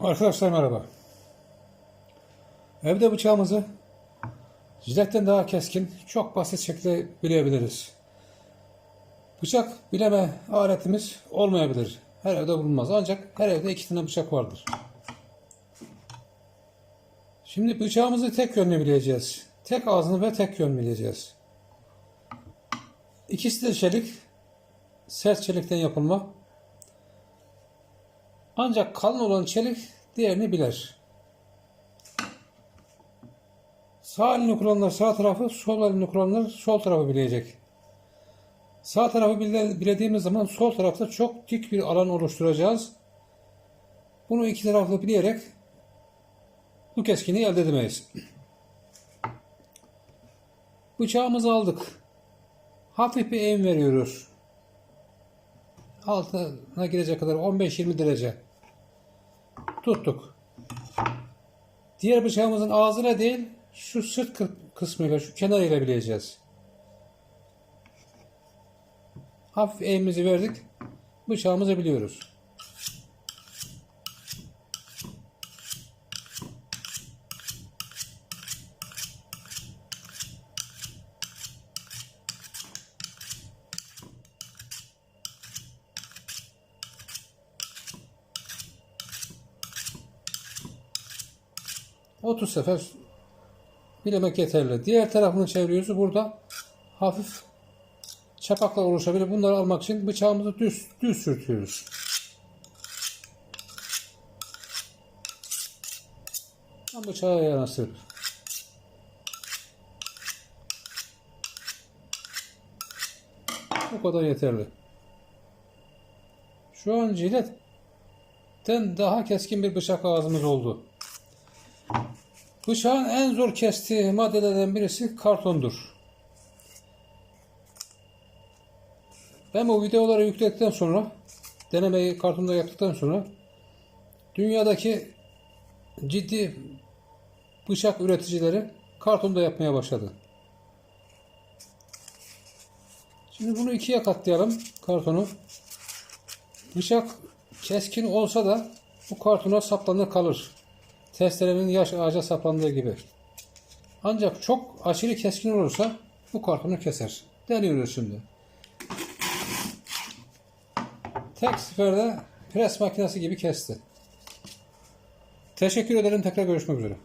Arkadaşlar merhaba. Evde bıçağımızı jiletten daha keskin, çok basit şekilde bilebiliriz. Bıçak bileme aletimiz olmayabilir. Her evde bulunmaz. Ancak her evde iki tane bıçak vardır. Şimdi bıçağımızı tek yönlü bileceğiz. Tek ağzını ve tek yön bileceğiz. İkisi de çelik. Sert çelikten yapılma. Ancak kalın olan çelik diğerini bilir. Sağ elini kullananlar sağ tarafı, sol elini kullananlar sol tarafı bilecek. Sağ tarafı bile- bilediğimiz zaman sol tarafta çok dik bir alan oluşturacağız. Bunu iki taraflı bileyerek bu keskinliği elde edemeyiz. Bıçağımızı aldık. Hafif bir eğim veriyoruz. Altına girecek kadar 15-20 derece. Tuttuk. Diğer bıçağımızın ağzıyla değil, şu sırt kı- kısmıyla, şu kenarıyla bileceğiz. Hafif eğimimizi verdik. Bıçağımızı biliyoruz. Otuz sefer bilemek yeterli. Diğer tarafını çeviriyoruz. Burada hafif çapaklar oluşabilir. Bunları almak için bıçağımızı düz düz sürtüyoruz. Tam bıçağa yanaştırıp. Bu kadar yeterli. Şu an jiletten daha keskin bir bıçak ağzımız oldu. Bıçağın en zor kestiği maddelerden birisi kartondur. Ben bu videoları yükledikten sonra, denemeyi kartonda yaptıktan sonra dünyadaki ciddi bıçak üreticileri kartonda yapmaya başladı. Şimdi bunu ikiye katlayalım kartonu. Bıçak keskin olsa da bu kartona saplanır kalır. Testerenin yaş ağaca saplandığı gibi. Ancak çok aşırı keskin olursa bu kartonu keser. Deniyoruz şimdi. Tek seferde pres makinesi gibi kesti. Teşekkür ederim. Tekrar görüşmek üzere.